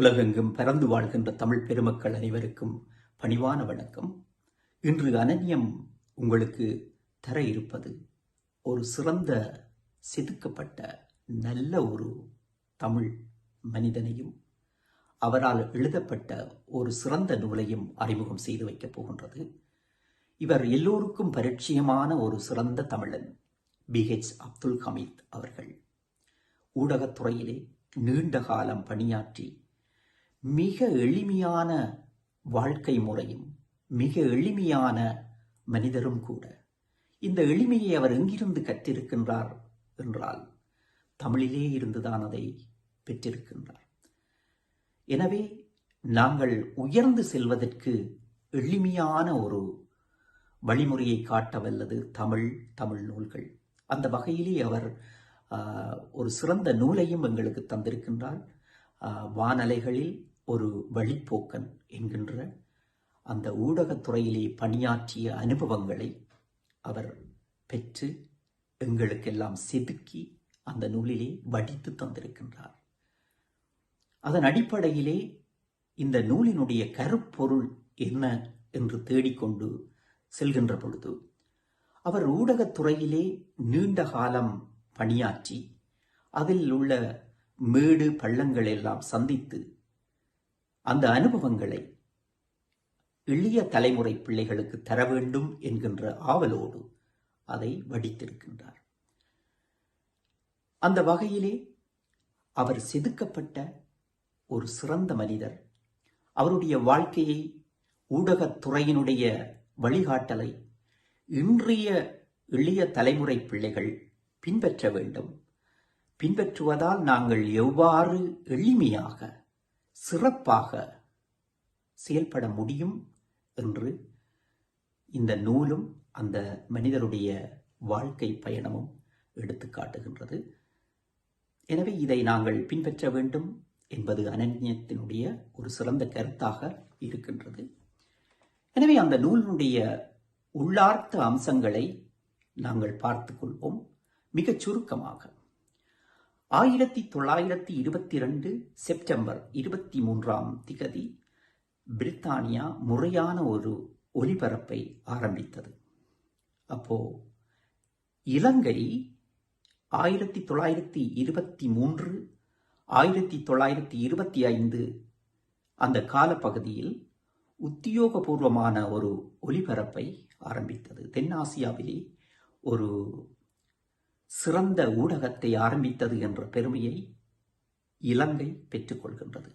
உலகெங்கும் பறந்து வாழ்கின்ற தமிழ் பெருமக்கள் அனைவருக்கும் பணிவான வணக்கம். இன்று அனன்யம் உங்களுக்கு தர இருப்பது ஒரு சிறந்த செதுக்கப்பட்ட நல்ல ஒரு தமிழ் மனிதனையும் அவரால் எழுதப்பட்ட ஒரு சிறந்த நூலையும் அறிமுகம் செய்து வைக்கப் போகின்றது. இவர் எல்லோருக்கும் பரிச்சயமான ஒரு சிறந்த தமிழன் பிஹெச் அப்துல் ஹமீத் அவர்கள். ஊடகத்துறையிலே நீண்ட காலம் பணியாற்றி மிக எளிமையான வாழ்க்கை முறையும் மிக எளிமையான மனிதரும் கூட. இந்த எளிமையை அவர் எங்கிருந்து கற்றிருக்கின்றார் என்றால் தமிழிலே இருந்துதான் அதை பெற்றிருக்கின்றார். எனவே நாங்கள் உயர்ந்து செல்வதற்கு எளிமையான ஒரு வழிமுறையை காட்ட வல்லது தமிழ் தமிழ் நூல்கள். அந்த வகையிலே அவர் ஒரு சிறந்த நூலையும் எங்களுக்கு தந்திருக்கின்றார். வானலைகளில் ஒரு வழிப்போக்கன் என்கின்ற அந்த ஊடகத்துறையிலே பணியாற்றிய அனுபவங்களை அவர் பெற்று எங்களுக்கெல்லாம் செதுக்கி அந்த நூலிலே வடித்து தந்திருக்கின்றார். அதன் அடிப்படையிலே இந்த நூலினுடைய கருப்பொருள் என்ன என்று தேடிக்கொண்டு செல்கின்ற பொழுது அவர் ஊடகத்துறையிலே நீண்ட காலம் பணியாற்றி அதில் உள்ள மேடு பள்ளங்கள் எல்லாம் சந்தித்து அந்த அனுபவங்களை எளிய தலைமுறை பிள்ளைகளுக்கு தர வேண்டும் என்கின்ற ஆவலோடு அதை வடித்திருக்கின்றார். அந்த வகையிலே அவர் செதுக்கப்பட்ட ஒரு சிறந்த மனிதர். அவருடைய வாழ்க்கையை ஊடகத்துறையினுடைய வழிகாட்டலை இன்றைய எளிய தலைமுறை பிள்ளைகள் பின்பற்ற வேண்டும். பின்பற்றுவதால் நாங்கள் எவ்வாறு எளிமையாக சிறப்பாக செயல்பட முடியும் என்று இந்த நூலும் அந்த மனிதருடைய வாழ்க்கை பயணமும் எடுத்து காட்டுகின்றது. எனவே இதை நாங்கள் பின்பற்ற வேண்டும் என்பது அனன்யத்தினுடைய ஒரு சிறந்த கருத்தாக இருக்கின்றது. எனவே அந்த நூலினுடைய உள்ளார்த்த அம்சங்களை நாங்கள் பார்த்து கொள்வோம். மிகச் சுருக்கமாக ஆயிரத்தி தொள்ளாயிரத்தி இருபத்தி ரெண்டு செப்டம்பர் இருபத்தி மூன்றாம் திகதி பிரித்தானியா முறையான ஒரு ஒலிபரப்பை ஆரம்பித்தது. அப்போ இலங்கை ஆயிரத்தி தொள்ளாயிரத்தி இருபத்தி மூன்று ஆயிரத்தி தொள்ளாயிரத்தி இருபத்தி ஐந்து அந்த காலப்பகுதியில் உத்தியோகபூர்வமான ஒரு ஒலிபரப்பை ஆரம்பித்தது. தென்னாசியாவிலே ஒரு சிறந்த ஊடகத்தை ஆரம்பித்தது என்ற பெருமையை இலங்கை பெற்றுக்கொள்கின்றது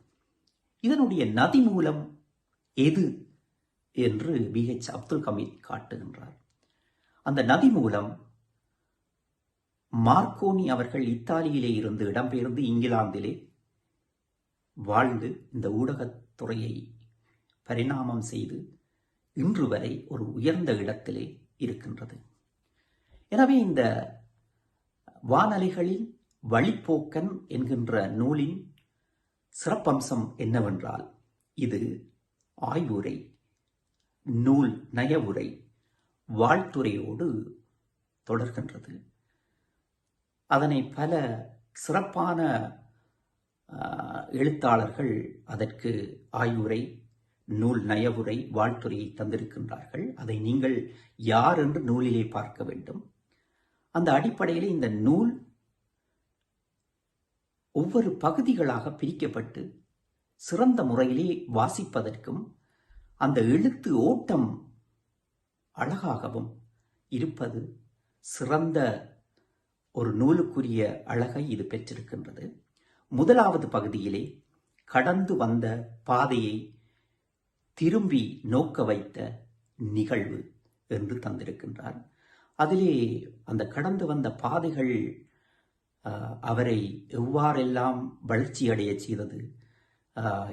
இதனுடைய நதி மூலம் எது என்று பிஹெச் அப்துல் கமீத் காட்டுகின்றார். அந்த நதி மூலம் மார்க்கோனி அவர்கள் இத்தாலியிலே இருந்து இடம்பெயர்ந்து இங்கிலாந்திலே வாழ்ந்து இந்த ஊடகத்துறையை பரிணாமம் செய்து இன்று வரை ஒரு உயர்ந்த இடத்திலே இருக்கின்றது. எனவே இந்த வானலைகளில் வழிப்போக்கன் என்கின்ற நூலின் சிறப்பம்சம் என்னவென்றால் இது ஆய்வுரை நூல் நயவுரை வாழ்த்துறையோடு தொடர்கின்றது. அதனை பல சிறப்பான எழுத்தாளர்கள் அதற்கு ஆய்வுரை நூல் நயவுரை வாழ்த்துறையை தந்திருக்கின்றார்கள். அதை நீங்கள் யார் என்று நூலிலே பார்க்க வேண்டும். அந்த அடிப்படையில் இந்த நூல் ஒவ்வொரு பகுதிகளாக பிரிக்கப்பட்டு சிறந்த முறையிலே வாசிப்பதற்கும் அந்த எழுத்து ஓட்டம் அழகாகவும் இருப்பது சிறந்த ஒரு நூலுக்குரிய அழகை இது பெற்றிருக்கின்றது. முதலாவது பகுதியிலே கடந்து வந்த பாதையை திரும்பி நோக்க வைத்த நிகழ்வு என்று தந்திருக்கின்றார். அதிலே அந்த கடந்து வந்த பாதைகள் அவரை எவ்வாறெல்லாம் வளர்ச்சி அடைய செய்தது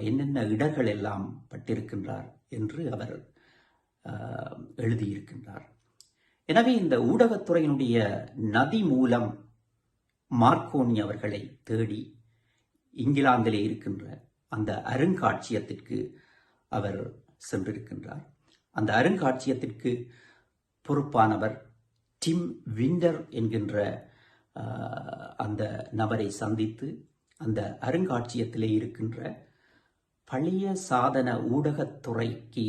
என்னென்ன இடர்கள் எல்லாம் பட்டிருக்கின்றார் என்று அவர் எழுதியிருக்கின்றார். எனவே இந்த ஊடகத்துறையினுடைய நதி மூலம் மார்க்கோனி அவர்களை தேடி இங்கிலாந்திலே இருக்கின்ற அந்த அருங்காட்சியத்திற்கு அவர் சென்றிருக்கின்றார். அந்த அருங்காட்சியத்திற்கு பொறுப்பானவர் டிம் விண்டர் என்கின்ற அந்த நபரை சந்தித்து அந்த அருங்காட்சியகத்திலே இருக்கின்ற பழைய சாதன ஊடகத்துறைக்கு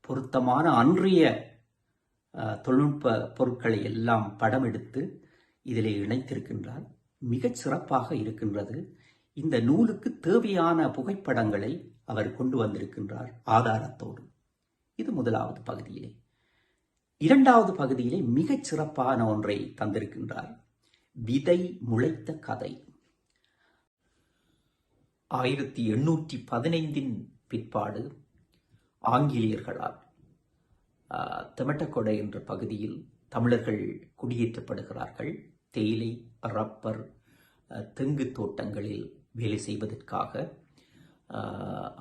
பொருத்தமான அன்றைய தொழில்நுட்ப பொருட்களை எல்லாம் படம் எடுத்து இதிலே இணைத்திருக்கின்றார். மிகச் சிறப்பாக இருக்கின்றது. இந்த நூலுக்கு தேவையான புகைப்படங்களை அவர் கொண்டு வந்திருக்கின்றார் ஆதாரத்தோடு. இது முதலாவது பகுதியிலே. இரண்டாவது பகுதியிலே மிகச் சிறப்பான ஒன்றை தந்திருக்கின்றார். விதை முளைத்த கதை. ஆயிரத்தி எண்ணூற்றி பதினைந்தின் பிற்பாடு ஆங்கிலேயர்களால் தெமட்டக்கொடை என்ற பகுதியில் தமிழர்கள் குடியேற்றப்படுகிறார்கள். தேயிலை ரப்பர் தெங்கு தோட்டங்களில் வேலை செய்வதற்காக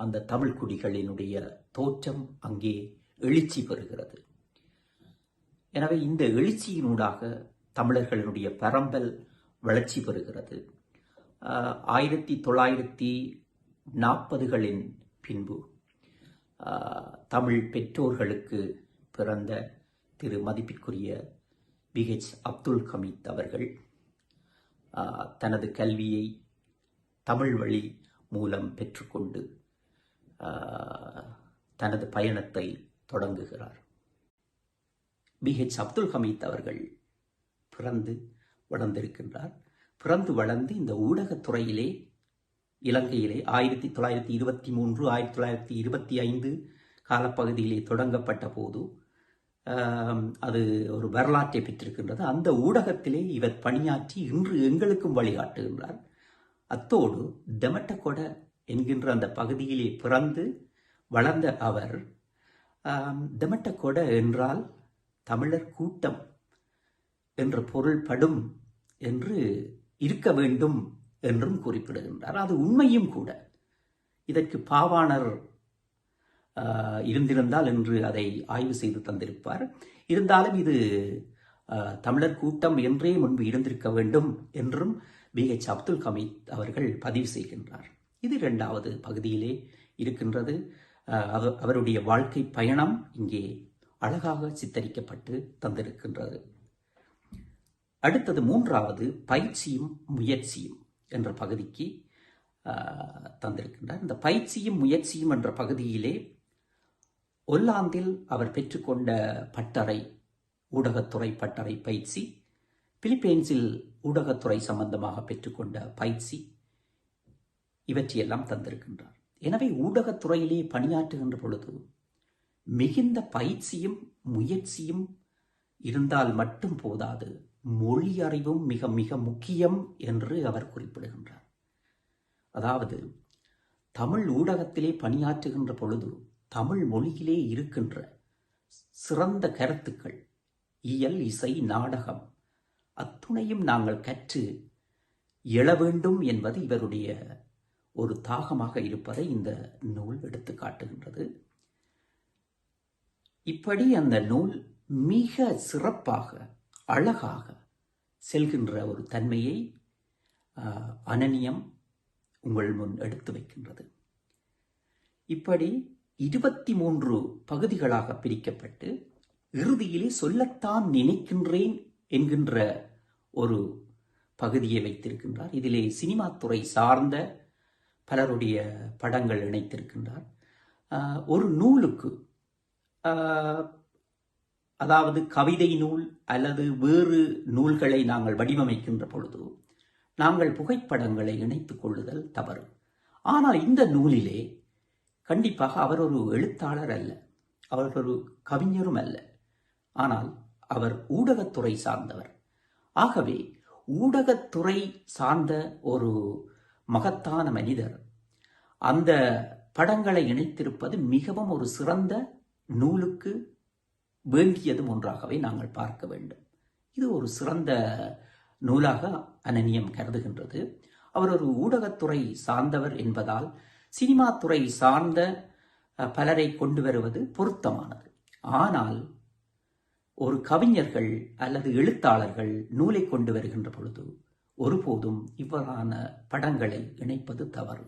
அந்த தமிழ் குடிகளினுடைய தோற்றம் அங்கே எழுச்சி பெறுகிறது. எனவே இந்த எழுச்சியினூடாக தமிழர்களுடைய பரம்பல் வளர்ச்சி பெறுகிறது. ஆயிரத்தி தொள்ளாயிரத்தி நாற்பதுகளின் பின்பு தமிழ் பெற்றோர்களுக்கு பிறந்த திரு மதிப்பிற்குரிய பிஹெச் அப்துல் கமீத் அவர்கள் தனது கல்வியை தமிழ் வழி மூலம் பெற்றுக்கொண்டு தனது பயணத்தை தொடங்குகிறார். பிஹெச் அப்துல் ஹமீத் அவர்கள் பிறந்து வளர்ந்திருக்கின்றார். பிறந்து வளர்ந்து இந்த ஊடகத்துறையிலே இலங்கையிலே ஆயிரத்தி தொள்ளாயிரத்தி இருபத்தி மூன்று ஆயிரத்தி தொள்ளாயிரத்தி இருபத்தி ஐந்து காலப்பகுதியிலே தொடங்கப்பட்ட போது அது ஒரு வரலாற்றை பெற்றிருக்கின்றது. அந்த ஊடகத்திலே இவர் பணியாற்றி இன்று எங்களுக்கும் வழிகாட்டுகின்றார். அத்தோடு டெமட்டகொட என்கின்ற அந்த பகுதியிலே பிறந்து வளர்ந்த அவர் ஆம், டெமட்டகொட என்றால் தமிழர் கூட்டம் என்று பொருள்படும் என்று இருக்க வேண்டும் என்றும் குறிப்பிடுகின்றார். அது உண்மையும் கூட. இதற்கு பாவாணர் இருந்திருந்தால் என்று அதை ஆய்வு செய்து தந்திருப்பார். இருந்தாலும் இது தமிழர் கூட்டம் என்றே முன்பு இருந்திருக்க வேண்டும் என்றும் பிஹெச் அப்துல் ஹமீத் அவர்கள் பதிவு செய்கின்றார். இது இரண்டாவது பகுதியிலே இருக்கின்றது. அவருடைய வாழ்க்கை பயணம் இங்கே அழகாக சித்தரிக்கப்பட்டு தந்திருக்கின்றது. அடுத்தது மூன்றாவது பயிற்சியும் முயற்சியும் என்ற பகுதிக்கு தந்திருக்கின்றார். இந்த பயிற்சியும் முயற்சியும் என்ற பகுதியிலே ஒல்லாந்தில் அவர் பெற்றுக்கொண்ட பட்டறை ஊடகத்துறை பட்டறை பயிற்சி பிலிப்பைன்ஸில் ஊடகத்துறை சம்பந்தமாக பெற்றுக்கொண்ட பயிற்சி இவற்றையெல்லாம் தந்திருக்கின்றார். எனவே ஊடகத்துறையிலே பணியாற்றுகின்ற பொழுது மிகுந்த பயிற்சியும் முயற்சியும் இருந்தால் மட்டும் போதாது. மொழி அறிவும் மிக மிக முக்கியம் என்று அவர் குறிப்பிடுகின்றார். அதாவது தமிழ் ஊடகத்திலே பணியாற்றுகின்ற பொழுது தமிழ் மொழியிலே இருக்கின்ற சிறந்த கருத்துக்கள் இயல் இசை நாடகம் அத்துணையும் நாங்கள் கற்று எழ வேண்டும் என்பது இவருடைய ஒரு தாகமாக இருப்பதை இந்த நூல் எடுத்து காட்டுகின்றது. இப்படி அந்த நூல் மிக சிறப்பாக அழகாக செல்கின்ற ஒரு தன்மையை அனநியம் உங்கள் முன் எடுத்து வைக்கின்றது. இப்படி இருபத்தி மூன்று பகுதிகளாக பிரிக்கப்பட்டு இறுதியிலே சொல்லத்தான் நினைக்கின்றேன் என்கின்ற ஒரு பகுதியை வைத்திருக்கின்றார். இதிலே சினிமா துறை சார்ந்த பலருடைய படங்கள் இணைத்திருக்கின்றார். ஒரு நூலுக்கு அதாவது கவிதை நூல் அல்லது வேறு நூல்களை நாங்கள் வடிவமைக்கின்ற பொழுது நாங்கள் புகைப்படங்களை இணைத்துக் கொள்ளுதல் தவறு. ஆனால் இந்த நூலிலே கண்டிப்பாக அவர் ஒரு எழுத்தாளர் அல்ல அவர் ஒரு கவிஞரும் அல்ல. ஆனால் அவர் ஊடகத்துறை சார்ந்தவர். ஆகவே ஊடகத்துறை சார்ந்த ஒரு மகத்தான மனிதர். அந்த படங்களை இணைத்திருப்பது மிகவும் ஒரு சிறந்த நூலுக்கு வேண்டியதும் ஒன்றாகவே நாங்கள் பார்க்க வேண்டும். இது ஒரு சிறந்த நூலாக அனநியம் கருதுகின்றது. அவர் ஒரு ஊடகத்துறை சார்ந்தவர் என்பதால் சினிமா துறை சார்ந்த பலரை கொண்டு வருவது பொருத்தமானது. ஆனால் ஒரு கவிஞர்கள் அல்லது எழுத்தாளர்கள் நூலை கொண்டு வருகின்ற பொழுது ஒருபோதும் இவ்வாறான படங்களை இணைப்பது தவறு.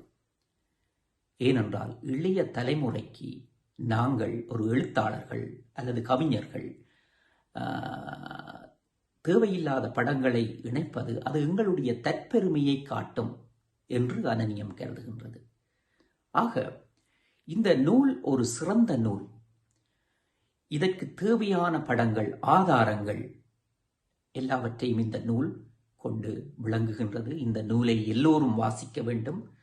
ஏனென்றால் இளைய தலைமுறைக்கு நாங்கள் ஒரு எழுத்தாளர்கள் அல்லது கவிஞர்கள். தேவையில்லாத படங்களை இணைப்பது அது எங்களுடைய தற்பெருமையை காட்டும் என்று அனனியம் கருதுகின்றது. ஆக இந்த நூல் ஒரு சிறந்த நூல். இதற்கு தேவையான படங்கள் ஆதாரங்கள் எல்லாவற்றையும் இந்த நூல் கொண்டு விளங்குகின்றது. இந்த நூலை எல்லோரும் வாசிக்க வேண்டும்.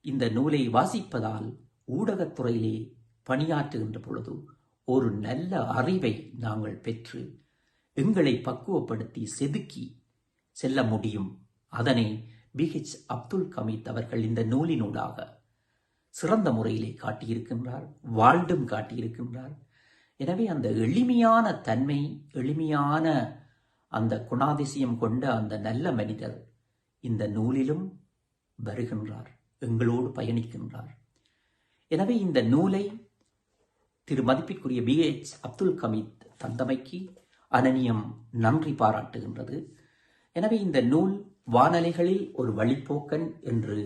இந்த நூலை வாசிப்பதால் ஊடகத்துறையிலே பணியாற்றுகின்ற பொழுது ஒரு நல்ல அறிவை நாங்கள் பெற்று எங்களை பக்குவப்படுத்தி செதுக்கி செல்ல முடியும். அதனை பிஹெச் அப்துல் கமீத் அவர்கள் இந்த நூலினூடாக சிறந்த முறையிலே காட்டியிருக்கின்றார் வாழ்ந்தும் காட்டியிருக்கின்றார். எனவே அந்த எளிமையான தன்மை எளிமையான அந்த குணாதிசயம் கொண்ட அந்த நல்ல மனிதர் இந்த நூலிலும் வருகின்றார் எங்களோடு பயணிக்கின்றார். எனவே இந்த நூலை திரு மதிப்பிற்குரிய பி எச் அப்துல் கமீத் தந்தமைக்கு அனநியம் நன்றி பாராட்டுகின்றது. எனவே இந்த நூல் வானலைகளில் ஒரு வழிப்போக்கன் என்று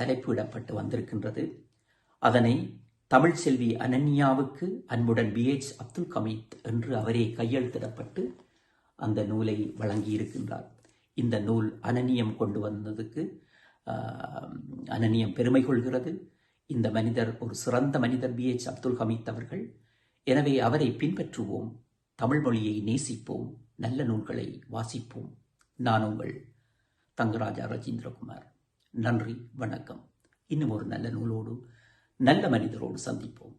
தலைப்பிடப்பட்டு வந்திருக்கின்றது. அதனை தமிழ் செல்வி அனன்யாவுக்கு அன்புடன் பி எச் அப்துல் கமீத் என்று அவரே கையெழுத்திடப்பட்டு அந்த நூலை வழங்கியிருக்கின்றார். இந்த நூல் அனநியம் கொண்டு வந்ததுக்கு அனநியம் பெருமை கொள்கிறது. இந்த மனிதர் ஒரு சிறந்த மனிதர் பி. எச். அப்துல் ஹமீத் அவர்கள். எனவே அவரை பின்பற்றுவோம். தமிழ் மொழியை நேசிப்போம். நல்ல நூல்களை வாசிப்போம். நான் உங்கள் தங்கராஜா ரஜீந்திரகுமார். நன்றி வணக்கம். இன்னும் ஒரு நல்ல நூலோடு நல்ல மனிதரோடு சந்திப்போம்.